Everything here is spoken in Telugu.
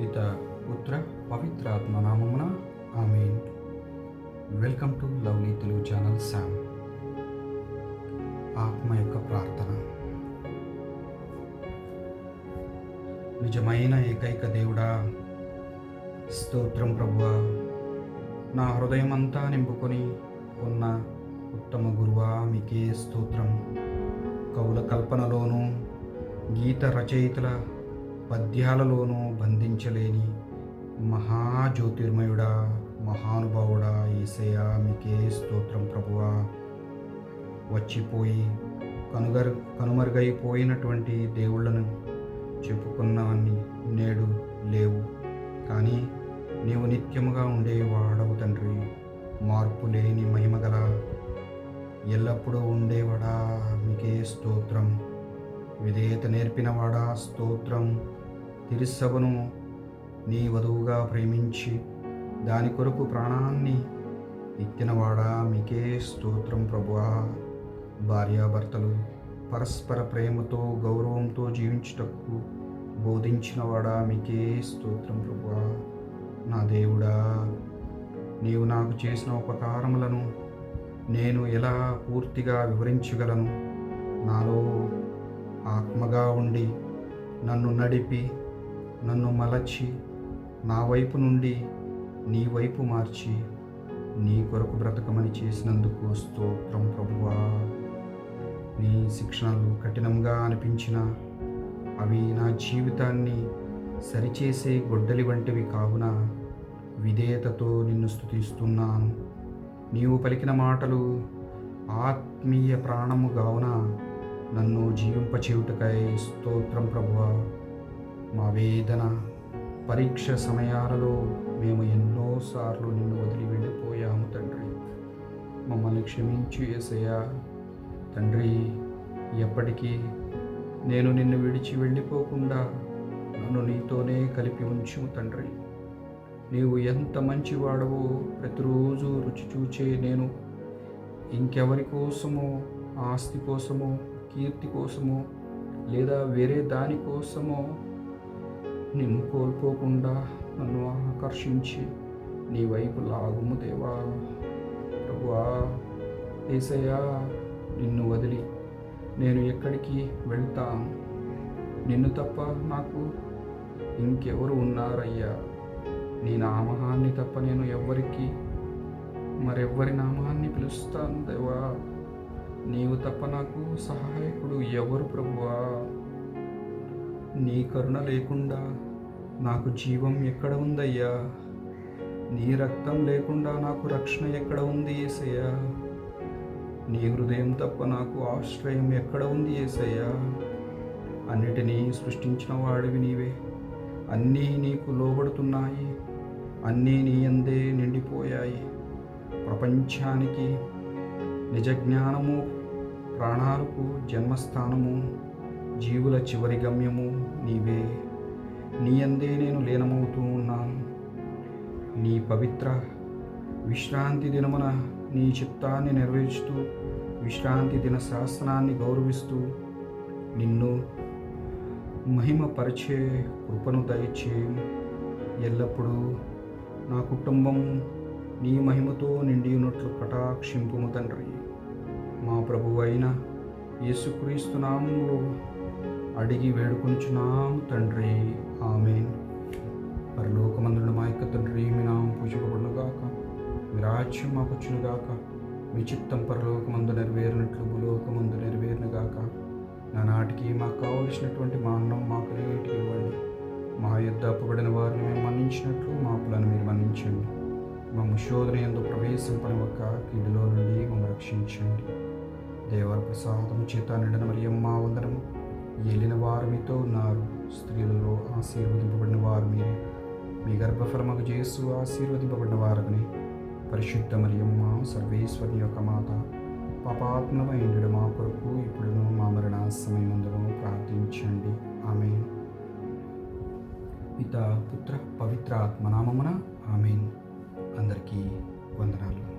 పిత పుత్ర పవిత్రాత్మ నామమున ఆమె welcome to lovely Telugu channel Sam ఆత్మ యొక్క ప్రార్థన. నిజమైన ఏకైక దేవుడా స్తోత్రం ప్రభువా. నా హృదయం అంతా నింపుకొని ఉన్న ఉత్తమ గురువా మీకే స్తోత్రం. కవుల కల్పనలోనూ గీత రచయితల పద్యాలలోనూ బంధించలేని మహాజ్యోతిర్మయుడా మహానుభావుడా ఏసయ్యా మీకే స్తోత్రం ప్రభువా. వచ్చిపోయి కనుగరు కనుమరుగైపోయినటువంటి దేవుళ్ళను చెప్పుకున్నవన్నీ నేడు లేవు. కానీ నీవు నిత్యముగా ఉండేవాడవు తండ్రి. మార్పు లేని మహిమగల ఎల్లప్పుడూ ఉండేవాడా? మీకే స్తోత్రం. విధేయత నేర్పినవాడా? స్తోత్రం తిరుసభను నీ వధువుగా ప్రేమించి దాని కొరకు ప్రాణాన్ని ఎత్తినవాడా మీకే స్తోత్రం ప్రభువా. భార్యాభర్తలు పరస్పర ప్రేమతో గౌరవంతో జీవించుటకు బోధించినవాడా మీకే స్తోత్రం ప్రభువా. నా దేవుడా నీవు నాకు చేసిన ఉపకారములను నేను ఎలా పూర్తిగా వివరించగలను? నాలో ఆత్మగా ఉండి నన్ను నడిపి నన్ను మలచి నా వైపు నుండి నీ వైపు మార్చి నీ కొరకు బ్రతకమని చేసినందుకు స్తోత్రం ప్రభువా. నీ శిక్షణలు కఠినంగా అనిపించిన అవి నా జీవితాన్ని సరిచేసే గొడ్డలి వంటివి కావున విధేయతతో నిన్ను స్థుతిస్తున్నాను నీవు పలికిన మాటలు ఆత్మీయ ప్రాణము కావున నన్ను జీవింపచేయుటకై స్తోత్రం ప్రభువా. వేదన పరీక్ష సమయాలలో మేము ఎన్నోసార్లు నిన్ను వదిలి వెళ్ళిపోయాము తండ్రి. మమ్మల్ని క్షమించు ఏసయ్యా తండ్రి ఎప్పటికీ నేను నిన్ను విడిచి వెళ్ళిపోకుండా నన్ను నీతోనే కలిపి ఉంచు తండ్రి. నీవు ఎంత మంచివాడవో ప్రతిరోజు రుచి చూచే నేను ఇంకెవరి కోసమో ఆస్తి కోసమో కీర్తి కోసమో లేదా వేరే దాని కోసమో నిన్ను కోల్పోకుండా నన్ను ఆకర్షించి నీ వైపు లాగుము దేవా. ప్రభువా ఏసయ్యా నిన్ను వదిలి నేను ఎక్కడికి వెళ్తాను నిన్ను తప్ప నాకు ఇంకెవరు ఉన్నారయ్యా? నీ నామహాన్ని తప్ప నేను ఎవ్వరికి మరెవ్వరి నామాన్ని పిలుస్తాను దేవా? నీవు తప్ప నాకు సహాయకుడు ఎవరు ప్రభువా? నీ కరుణ లేకుండా నాకు జీవం ఎక్కడ ఉందయ్యా? నీ రక్తం లేకుండా నాకు రక్షణ ఎక్కడ ఉంది ఏసయ్యా నీ హృదయం తప్ప నాకు ఆశ్రయం ఎక్కడ ఉంది ఏసయ్యా అన్నిటినీ సృష్టించిన వాడివి నీవే. అన్నీ నీకు లోబడుతున్నాయి. అన్నీ నీ అందే నిండిపోయాయి. ప్రపంచానికి నిజ జ్ఞానము ప్రాణాలకు జన్మస్థానము జీవుల చివరి గమ్యము నీవే. నీ అందే నేను లీనమవుతూ ఉన్నాను. నీ పవిత్ర విశ్రాంతి దినమున నీ చిత్తాన్ని నెరవేర్చుతూ విశ్రాంతి దిన శాస్త్రాన్ని గౌరవిస్తూ నిన్ను మహిమపరిచే కృపను దయచేయం ఎల్లప్పుడూ నా కుటుంబం నీ మహిమతో నిండి ఉన్నట్లు కటాక్షింపుము తండ్రి. మా ప్రభు అయిన యేసుక్రీస్తు నామంలో అడిగి వేడుకొనిచున్నాము తండ్రి. ఆమె పరలోకమందుడు మా యొక్క తండ్రి మీ నామం పూజపబడునుగాక. మీ రాజ్యం మాకొచ్చునుగాక. మీ చిత్తం పరలోకమందు నెరవేరినట్లు భూలోకమందు నెరవేరునుగాక. నానాటికి మాకు కావలసినటువంటి మా అన్నం మాకు నేటికి ఇవ్వండి. మా యుద్ధ అప్పబడిన వారిని మేము మన్నించినట్లు మా అప్పులను మీరు మన్నించండి. మమ్మ శోధన ఎందు ప్రవేశింపని ఒక్క కీడులో నుండి మమ్మల్ని రక్షించండి. దేవర ప్రసాదం చేత నిండిన మరియమ్మ వందనము. ఏలిన వారు మీతో ఉన్నారు. స్త్రీలలో ఆశీర్వదింపబడిన వారు మీరే. మీ గర్భఫలముకు చేసు ఆశీర్వదింపబడిన వారని పరిశుద్ధ మరియమ్మ సర్వేశ్వరి యొక్క మాత పాపాత్మమైండు మా కొరకు ఇప్పుడు మా మరణ సమయమందును ప్రార్థించండి. ఆమె పిత పుత్ర పవిత్ర ఆత్మనామమున ఆమెన్. అందరికీ వందనాలు.